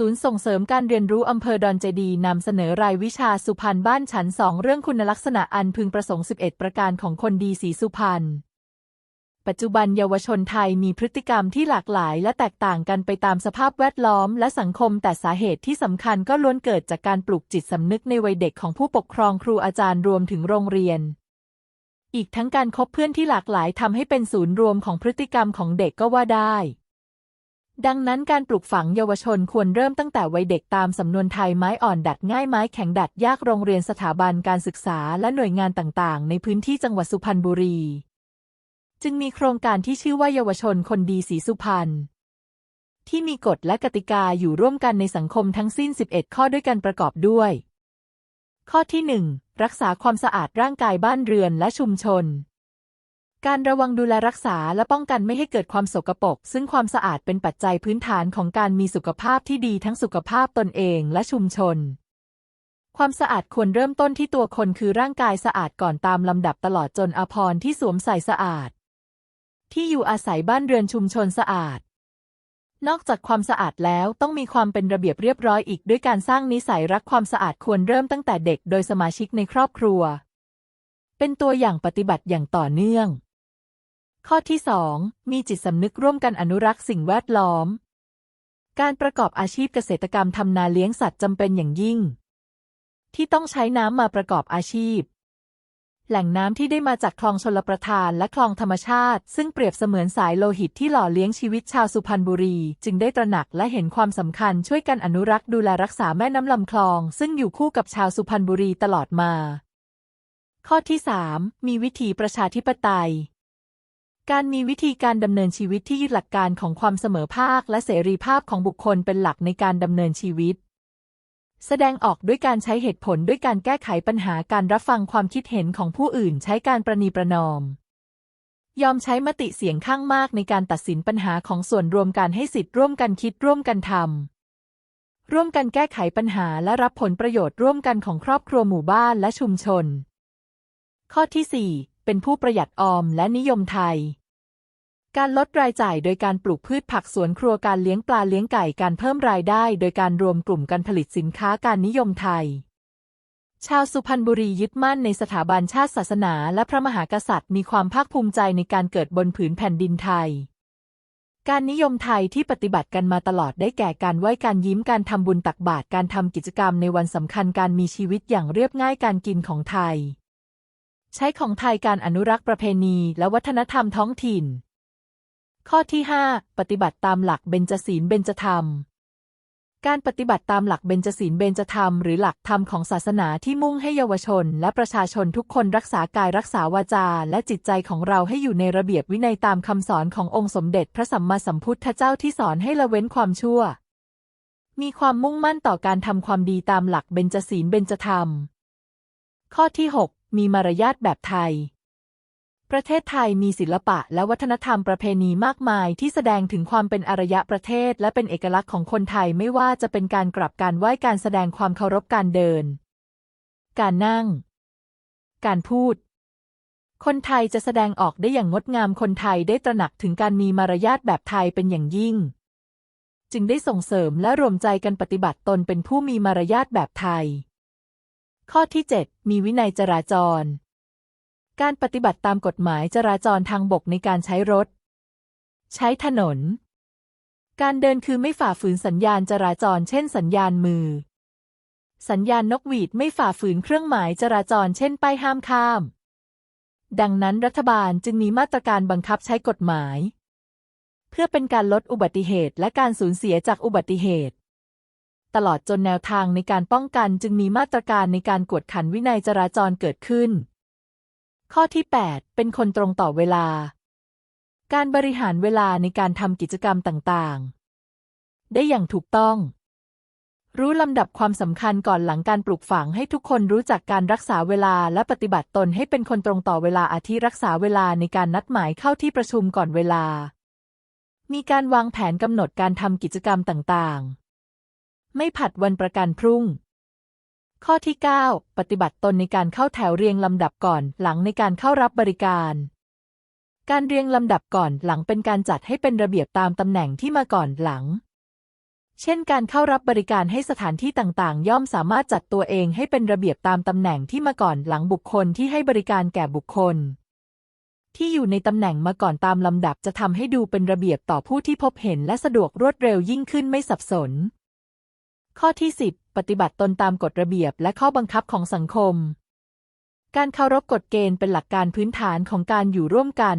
ศูนย์ส่งเสริมการเรียนรู้อำเภอดอนเจดีนำเสนอรายวิชาสุพรรณบ้านฉันสองเรื่องคุณลักษณะอันพึงประสงค์ 11 ประการของคนดีสีสุพรรณปัจจุบันเยาวชนไทยมีพฤติกรรมที่หลากหลาย และแตกต่างกันไปตามสภาพแวดล้อมและสังคม แต่สาเหตุที่สำคัญก็ล้วนเกิดจากการปลูกจิตสำนึกในวัยเด็กของผู้ปกครองครูอาจารย์รวมถึงโรงเรียน อีกทั้งการคบเพื่อนที่หลากหลายทำให้เป็นศูนย์รวมของพฤติกรรมของเด็กก็ว่าได้ ดังนั้นการปลูกฝังเยาวชนควรเริ่มตั้งแต่วัยเด็กตามสำนวนไทยไม้อ่อนดัดง่ายไม้แข็งดัดยากโรงเรียนสถาบันการศึกษาและหน่วยงานต่างๆ ในพื้นที่จังหวัดสุพรรณบุรี จึงมีโครงการที่ชื่อว่าเยาวชนคนดีสีสุพรรณที่มีกฎและกติกาอยู่ร่วมกันในสังคมทั้งสิ้น 11 ข้อด้วยกันประกอบด้วย ข้อที่ 1 รักษาความสะอาดร่างกายบ้านเรือนและชุมชน การระวังดูแลรักษาและป้องกันไม่ให้เกิดความสกปรกซึ่งความสะอาดเป็นปัจจัยพื้นฐานของการมีสุขภาพที่ดีทั้งสุขภาพตนเองและชุมชน ความสะอาดควรเริ่มต้นที่ตัวคนคือร่างกายสะอาดก่อนตามลำดับตลอดจนอภรณ์ที่สวมใส่สะอาด ที่อยู่อาศัยบ้านเรือนชุมชนสะอาด นอกจากความสะอาดแล้วต้องมีความเป็นระเบียบเรียบร้อยอีกด้วยการสร้างนิสัยรักความสะอาดควรเริ่มตั้งแต่เด็กโดยสมาชิกในครอบครัว เป็นตัวอย่างปฏิบัติอย่างต่อเนื่อง ข้อที่ 2 มีจิตสำนึกร่วมกันอนุรักษ์สิ่งแวดล้อม การประกอบอาชีพเกษตรกรรมทำนาเลี้ยงสัตว์จำเป็นอย่างยิ่ง ที่ต้องใช้น้ำมาประกอบอาชีพ แหล่งน้ำที่ได้มาจากคลองชลประทานและคลองธรรมชาติ ซึ่งเปรียบเสมือนสายโลหิตที่หล่อเลี้ยงชีวิตชาวสุพรรณบุรี จึงได้ตระหนักและเห็นความสำคัญช่วยกันอนุรักษ์ดูแลรักษาแม่น้ำลำคลอง ซึ่งอยู่คู่กับชาวสุพรรณบุรีตลอดมา ข้อที่ 3 มีวิถีประชาธิปไตย การมีวิธีการดำเนินชีวิตที่ยึดหลักการของความเสมอภาคและเสรีภาพของบุคคลเป็นหลักในการดำเนินชีวิต แสดงออกด้วยการใช้เหตุผลด้วยการแก้ไขปัญหาการรับฟังความคิดเห็นของผู้อื่นใช้การประนีประนอม ยอมใช้มติเสียงข้างมากในการตัดสินปัญหาของส่วนรวมการให้สิทธิ์ร่วมกันคิดร่วมกันทำร่วมกันแก้ไขปัญหาและรับผลประโยชน์ร่วมกันของครอบครัวหมู่บ้านและชุมชน ข้อที่ 4 เป็นผู้ประหยัดออมและนิยมไทย การลดรายจ่ายโดยการปลูกพืชผักสวนครัวการเลี้ยงปลาเลี้ยงไก่การเพิ่มรายได้โดยการรวมกลุ่มการผลิตสินค้าการนิยมไทย ชาวสุพรรณบุรียึดมั่นในสถาบันชาติศาสนา และพระมหากษัตริย์มีความภาคภูมิใจในการเกิดบนผืนแผ่นดินไทยการนิยมไทยที่ปฏิบัติกันมาตลอดได้แก่การไหว้การยิ้มการทำบุญตักบาตรการทำกิจกรรมในวันสำคัญการมีชีวิตอย่างเรียบง่ายการกินของไทย ใช้ของไทยการอนุรักษ์ประเพณีและวัฒนธรรมท้องถิ่น ข้อที่ 5 ปฏิบัติตามหลักเบญจศีลเบญจธรรม การปฏิบัติตามหลักเบญจศีลเบญจธรรมหรือหลักธรรมของศาสนาที่มุ่งให้เยาวชน และประชาชนทุกคนรักษากายรักษาวาจา และจิตใจของเราให้อยู่ในระเบียบวินัยตามคำสอนขององค์สมเด็จพระสัมมาสัมพุทธเจ้าที่สอนให้ละเว้นความชั่ว มีความมุ่งมั่นต่อการทำความดีตามหลักเบญจศีลเบญจธรรมข้อที่6 มีมารยาทแบบไทย ประเทศไทยมีศิลปะและวัฒนธรรมประเพณีมากมาย ที่แสดงถึงความเป็นอารยะประเทศ และเป็นเอกลักษณ์ของคนไทยไม่ว่าจะเป็นการกลับการไหว้การแสดงความเคารพการเดิน การนั่ง การพูดคนไทยจะแสดงออกได้อย่างงดงามคนไทยได้ตระหนักถึงการมีมารยาทแบบไทยเป็นอย่างยิ่ง จึงได้ส่งเสริมและรวมใจกันปฏิบัติตนเป็นผู้มีมารยาทแบบไทย ข้อที่ 7 มีวินัยจราจร การปฏิบัติตามกฎหมายจราจรทางบกในการใช้รถ ใช้ถนน การเดินคือไม่ฝ่าฝืนสัญญาณจราจร เช่น สัญญาณมือ สัญญาณนกหวีดไม่ฝ่าฝืนเครื่องหมายจราจร เช่น ป้ายห้ามข้าม ดังนั้นรัฐบาลจึงมีมาตรการบังคับใช้กฎหมาย เพื่อเป็นการลดอุบัติเหตุและการสูญเสียจากอุบัติเหตุ ตลอดจนแนวทางในการป้องกันจึงมีมาตรการในการกวดขันวินัยจราจรเกิดขึ้น ข้อที่ 8 เป็นคนตรงต่อเวลา การบริหารเวลาในการทำกิจกรรมต่างๆ ได้อย่างถูกต้อง รู้ลำดับความสำคัญก่อนหลังการปลูกฝังให้ทุกคนรู้จักการรักษาเวลาและปฏิบัติตนให้เป็นคนตรงต่อเวลาอาทิรักษาเวลาในการนัดหมายเข้าที่ประชุมก่อนเวลามีการวางแผนกำหนดการทำกิจกรรมต่างๆ ไม่ผัดวันประกันพรุ่ง ข้อที่ 9 ปฏิบัติตนในการเข้าแถวเรียงลำดับก่อนหลังในการเข้ารับบริการ การเรียงลำดับก่อนหลังเป็นการจัดให้เป็นระเบียบตามตำแหน่งที่มาก่อนหลัง เช่น การเข้ารับบริการให้สถานที่ต่างๆ ย่อมสามารถจัดตัวเองให้เป็นระเบียบตามตำแหน่งที่มาก่อนหลังบุคคลที่ให้บริการแก่บุคคลที่อยู่ในตำแหน่งมาก่อนตามลำดับจะทำให้ดูเป็นระเบียบต่อผู้ที่พบเห็นและสะดวกรวดเร็วยิ่งขึ้นไม่สับสน ข้อที่ 10 ปฏิบัติตนตามกฎระเบียบและข้อบังคับของสังคม การเคารพกฎเกณฑ์เป็นหลักการพื้นฐานของการอยู่ร่วมกัน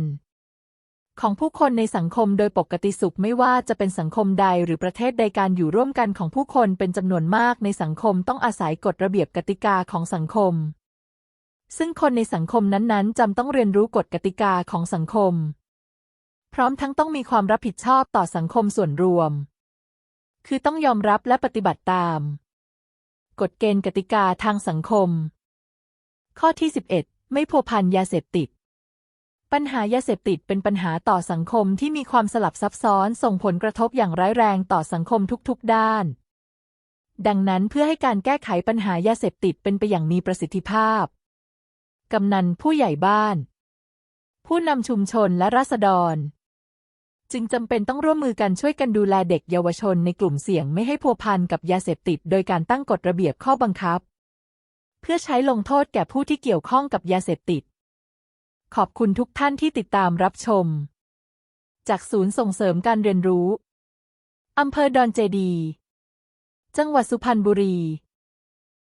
ของผู้คนในสังคมโดยปกติสุขไม่ว่าจะเป็นสังคมใดหรือประเทศใดการอยู่ร่วมกันของผู้คนเป็นจำนวนมากในสังคมต้องอาศัยกฎระเบียบกติกาของสังคม ซึ่งคนในสังคมนั้นๆจำต้องเรียนรู้กฎกติกาของสังคม พร้อมทั้งต้องมีความรับผิดชอบต่อสังคมส่วนรวม คือต้องยอมรับและปฏิบัติตาม กฎเกณฑ์กติกาทางสังคม ข้อที่ 11 ไม่พัวพันยาเสพติด ปัญหายาเสพติดเป็นปัญหาต่อสังคมที่มีความสลับซับซ้อนส่งผลกระทบอย่างร้ายแรงต่อสังคมทุกๆด้าน ดังนั้นเพื่อให้การแก้ไขปัญหายาเสพติดเป็นไปอย่างมีประสิทธิภาพ กำนันผู้ใหญ่บ้าน ผู้นำชุมชนและราษฎร จึงจำเป็นต้องร่วมมือกันช่วยกันดูแลเด็กเยาวชนในกลุ่มเสี่ยงไม่ให้พัวพันกับยาเสพติด โดยการตั้งกฎระเบียบข้อบังคับ เพื่อใช้ลงโทษแก่ผู้ที่เกี่ยวข้องกับยาเสพติด ขอบคุณทุกท่านที่ติดตามรับชม จากศูนย์ส่งเสริมการเรียนรู้อำเภอดอนเจดี จังหวัดสุพรรณบุรี